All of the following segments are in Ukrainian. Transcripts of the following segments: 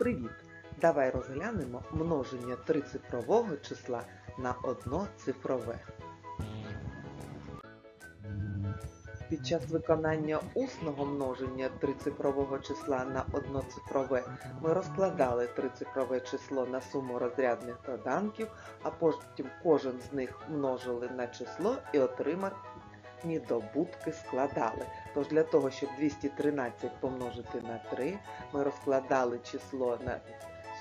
Привіт! Давай розглянемо множення трицифрового числа на одноцифрове. Під час виконання усного множення трицифрового числа на одноцифрове ми розкладали трицифрове число на суму розрядних доданків, а потім кожен з них множили на число і отримані добутки складали. Тож для того, щоб 213 помножити на 3, ми розкладали число на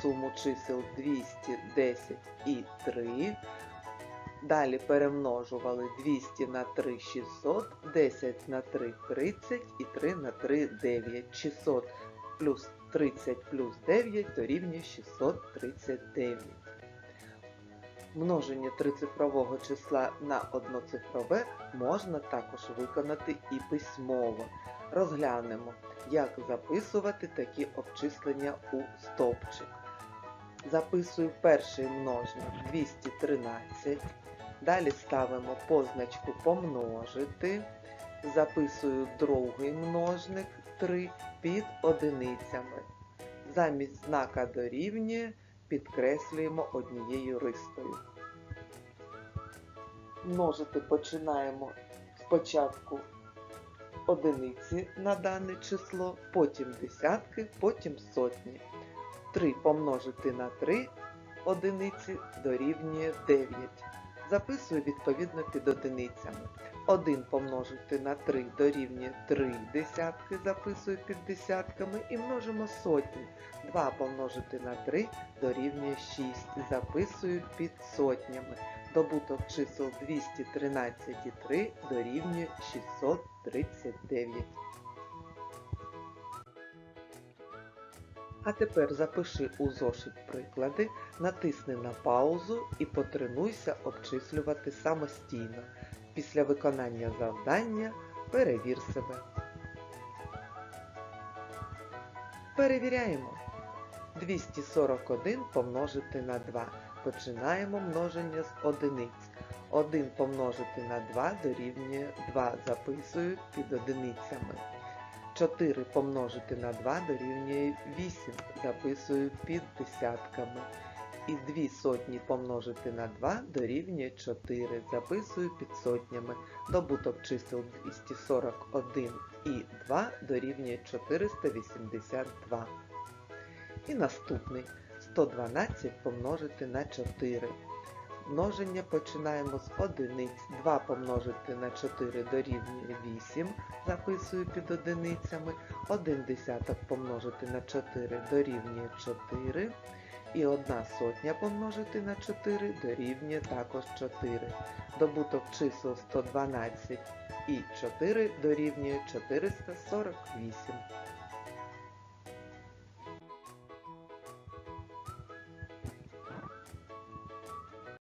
суму чисел 210 і 3. Далі перемножували 200 на 3 600, 10 на 3 30 і 3 на 3 9. 600 плюс 30 плюс 9 дорівнює 639. Множення трицифрового числа на одноцифрове можна також виконати і письмово. Розглянемо, як записувати такі обчислення у стовпчик. Записую перший множник 213. Далі ставимо позначку помножити. Записую другий множник 3 під одиницями. Замість знака дорівнює підкреслюємо однією рискою. Множити починаємо спочатку одиниці на дане число, потім десятки, потім сотні. 3 помножити на 3 одиниці дорівнює 9. Записую відповідно під одиницями. 1 помножити на 3 дорівнює 3 десятки, записую під десятками і множимо сотні. 2 помножити на 3 дорівнює 6, записую під сотнями. Добуток чисел 213 і 3 дорівнює 639. А тепер запиши у зошит приклади, натисни на паузу і потренуйся обчислювати самостійно. Після виконання завдання перевір себе. Перевіряємо. 241 помножити на 2. Починаємо множення з одиниць. 1 помножити на 2 дорівнює 2. Записую під одиницями. 4 помножити на 2 дорівнює 8. Записую під десятками. І 2 сотні помножити на 2 дорівнює 4. Записую під сотнями. Добуток чисел 241 і 2 дорівнює 482. І наступний 112 помножити на 4. Множення починаємо з одиниць. 2 помножити на 4 дорівнює 8. Записую під одиницями. 1 десяток помножити на 4 дорівнює 4. І одна сотня помножити на 4 дорівнює також 4. Добуток чисел 112 і 4 дорівнює 448.